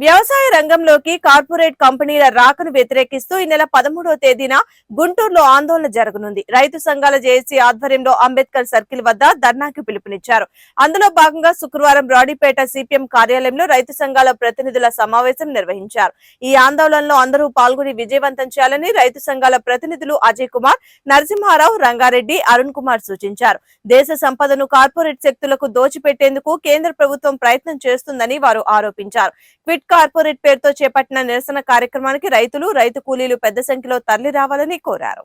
వ్యవసాయ రంగంలోకి కార్పొరేట్ కంపెనీల రాకను వ్యతిరేకిస్తూ ఈ నెల పదమూడవ తేదీన గుంటూరులో ఆందోళన జరగనుంది. రైతు సంఘాల జేఏసీ ఆధ్వర్యంలో అంబేద్కర్ సర్కిల్ వద్ద ధర్నాకి పిలుపునిచ్చారు. అందులో భాగంగా శుక్రవారం రాడిపేట సిపిఎం కార్యాలయంలో రైతు సంఘాల ప్రతినిధుల సమావేశం నిర్వహించారు. ఈ ఆందోళనలో అందరూ పాల్గొని విజయవంతం చేయాలని రైతు సంఘాల ప్రతినిధులు అజయ్ కుమార్ నరసింహారావు రంగారెడ్డి అరుణ్ కుమార్ సూచించారు. దేశ సంపదను కార్పొరేట్ శక్తులకు దోచిపెట్టేందుకు కేంద్ర ప్రభుత్వం ప్రయత్నం చేస్తుందని వారు ఆరోపించారు. క్విట్ కార్పొరేట్ పేరుతో చేపట్టిన నిరసన కార్యక్రమానికి రైతులు రైతు కూలీలు పెద్ద సంఖ్యలో తరలి రావాలని కోరారు.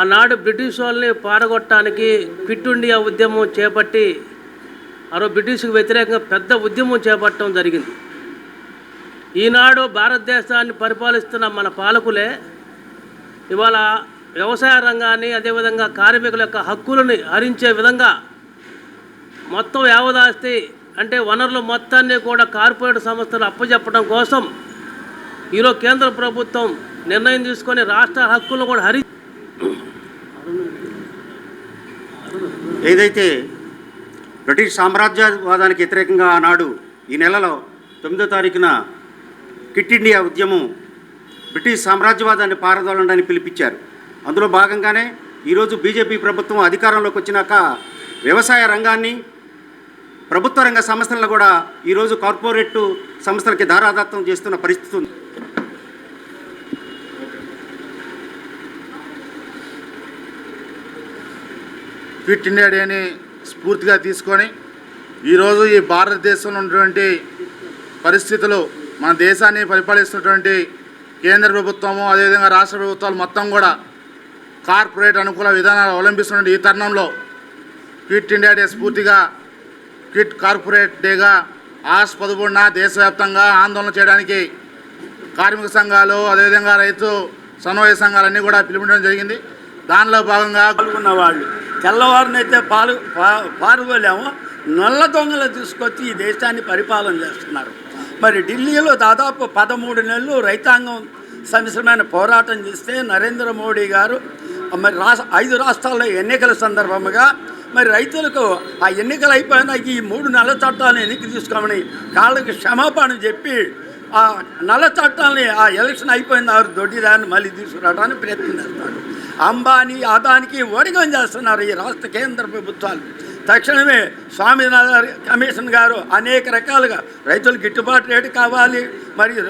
ఆనాడు బ్రిటిష్ వాళ్ళని పారగొట్టడానికి క్విట్ ఇండియా ఉద్యమం చేపట్టి మరో బ్రిటిష్కు వ్యతిరేకంగా పెద్ద ఉద్యమం చేపట్టడం జరిగింది. ఈనాడు భారతదేశాన్ని పరిపాలిస్తున్న మన పాలకులే ఇవాళ వ్యవసాయ రంగాన్ని అదేవిధంగా కార్మికుల యొక్క హక్కులని హరించే విధంగా మొత్తం యావదాస్తి అంటే వనరులు మొత్తాన్ని కూడా కార్పొరేట్ సంస్థలు అప్పచెప్పడం కోసం ఈరోజు కేంద్ర ప్రభుత్వం నిర్ణయం తీసుకొని రాష్ట్ర హక్కులు కూడా హరి ఏదైతే బ్రిటిష్ సామ్రాజ్యవాదానికి వ్యతిరేకంగా ఆనాడు ఈ నెలలో తొమ్మిదో తారీఖున కిట్ ఇండియా ఉద్యమం బ్రిటిష్ సామ్రాజ్యవాదాన్ని పారదోలడానికి పిలిపించారు. అందులో భాగంగానే ఈరోజు బీజేపీ ప్రభుత్వం అధికారంలోకి వచ్చినాక వ్యవసాయ రంగాన్ని ప్రభుత్వ రంగ సంస్థలను కూడా ఈరోజు కార్పొరేట్ సంస్థలకి దారాదత్తం చేస్తున్న పరిస్థితి ఉంది. ఫిట్ ఇండియా డేని స్ఫూర్తిగా తీసుకొని ఈరోజు ఈ భారతదేశంలో ఉన్నటువంటి పరిస్థితులు మన దేశాన్ని పరిపాలిస్తున్నటువంటి కేంద్ర ప్రభుత్వము అదేవిధంగా రాష్ట్ర ప్రభుత్వాలు మొత్తం కూడా కార్పొరేట్ అనుకూల విధానాలు అవలంబిస్తున్న ఈ తరుణంలో క్విట్ ఇండియా డే స్ఫూర్తిగా క్విట్ కార్పొరేట్ డేగా ఆగస్టు పదమూడున దేశవ్యాప్తంగా ఆందోళన చేయడానికి కార్మిక సంఘాలు అదేవిధంగా రైతు సమన్వయ సంఘాలన్నీ కూడా పిలుపునడం జరిగింది. దానిలో భాగంగా పాల్గొన్న వాళ్ళు. తెల్లవారినైతే పాలు పా- నల్ల దొంగలు తీసుకొచ్చి ఈ దేశాన్ని పరిపాలన చేస్తున్నారు. మరి ఢిల్లీలో దాదాపు పదమూడు నెలలు రైతాంగం సమిశ్రమైన పోరాటం చేస్తే నరేంద్ర మోడీ గారు మరి రాష్ట్ర ఐదు రాష్ట్రాల్లో ఎన్నికల సందర్భంగా మరి రైతులకు ఆ ఎన్నికలు అయిపోయినాక ఈ మూడు నల్ల చట్టాలను ఎన్నిక తీసుకోమని కాళ్ళకి క్షమాపణ చెప్పి ఆ నల్ల చట్టాలని ఆ ఎలక్షన్ అయిపోయిన వారు దొడ్డిదాన్ని మళ్ళీ తీసుకురావడానికి ప్రయత్నం చేస్తారు అంబానీ అదానికి ఒడిగం చేస్తున్నారు ఈ రాష్ట్ర కేంద్ర ప్రభుత్వాలు. తక్షణమే స్వామినాథన్ కమిషన్ గారు అనేక రకాలుగా రైతులు గిట్టుబాటు రేటు కావాలి. మరియు